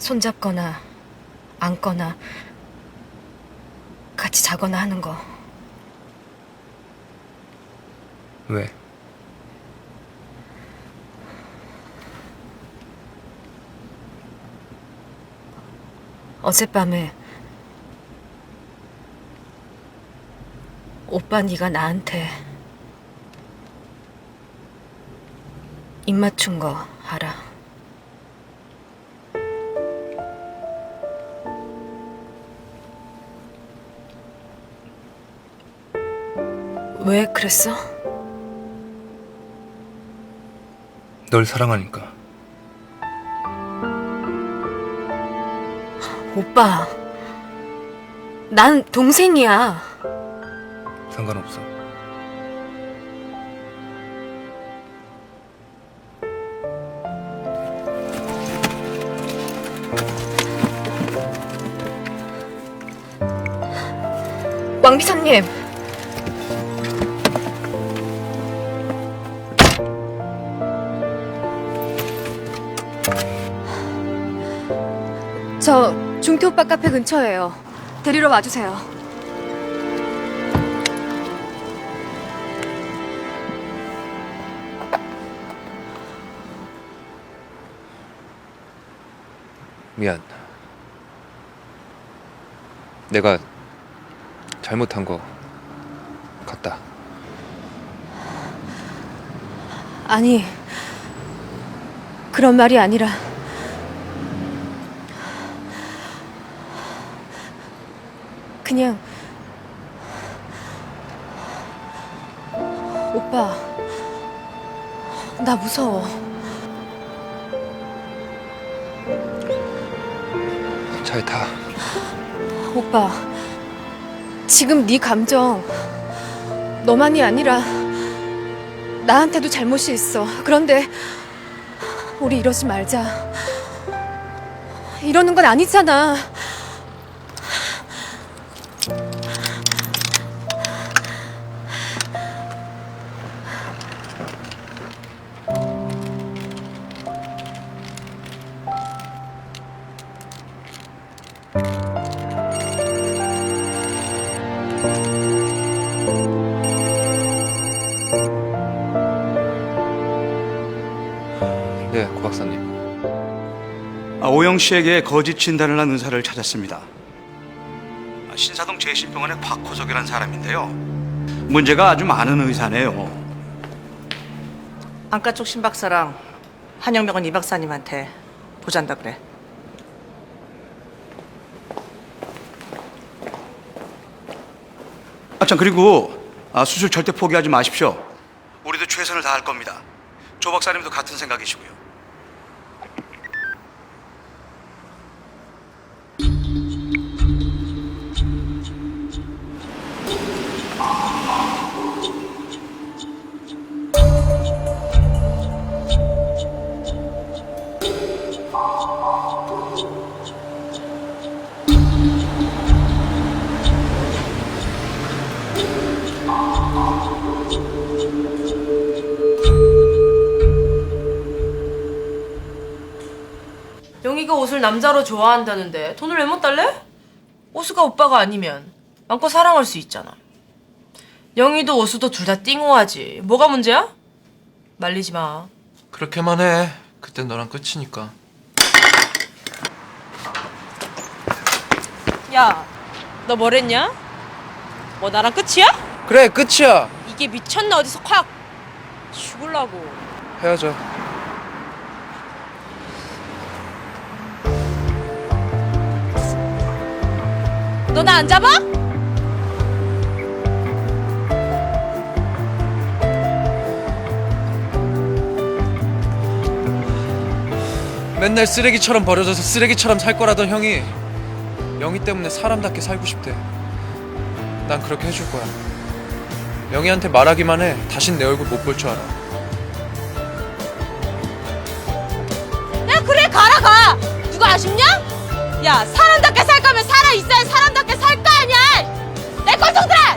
손잡거나 안거나 같이 자거나 하는 거. 왜? 어젯밤에 오빠 네가 나한테 입 맞춘 거 알아? 왜 그랬어? 널 사랑하니까. 오빠, 난 동생이야. 상관없어. 왕 비서님. 저 중태 오빠 카페 근처예요. 데리러 와주세요. 미안. 내가 잘못한 거 같다. 아니, 그런 말이 아니라. 그냥. 오빠, 나 무서워. 잘 타. 오빠, 지금 네 감정 너만이 아니라 나한테도 잘못이 있어. 그런데 우리 이러지 말자. 이러는 건 아니잖아. 네, 고 박사님. 아, 오영 씨에게 거짓 진단을 한 의사를 찾았습니다. 아, 신사동 제심병원의 박호석이라는 사람인데요. 문제가 아주 많은 의사네요. 안과 쪽 신 박사랑 한영병원 이 박사님한테 보잔다 그래. 아, 참 그리고 아, 수술 절대 포기하지 마십시오. 우리도 최선을 다할 겁니다. 조 박사님도 같은 생각이시고요. 영희가 옷을 남자로 좋아한다는데 돈을 왜 못 달래? 오수가 오빠가 아니면 마음껏 사랑할 수 있잖아. 영희도 오수도 둘 다 띵호하지. 뭐가 문제야? 말리지 마. 그렇게만 해. 그땐 너랑 끝이니까. 야, 너 뭐랬냐? 뭐 나랑 끝이야? 그래, 끝이야. 이게 미쳤나 어디서 확 죽을라고. 헤어져. 너 나 안 잡아? 맨날 쓰레기처럼 버려져서 쓰레기처럼 살 거라던 형이 영희 때문에 사람답게 살고 싶대. 난 그렇게 해줄 거야. 영희한테 말하기만 해. 다신 내 얼굴 못 볼 줄 알아. 야 그래 가라 가. 누가 아쉽냐? 야 사람답게 살 거면 살아 있어야 사람답게 살 거 아니야. 내 꼴통들아!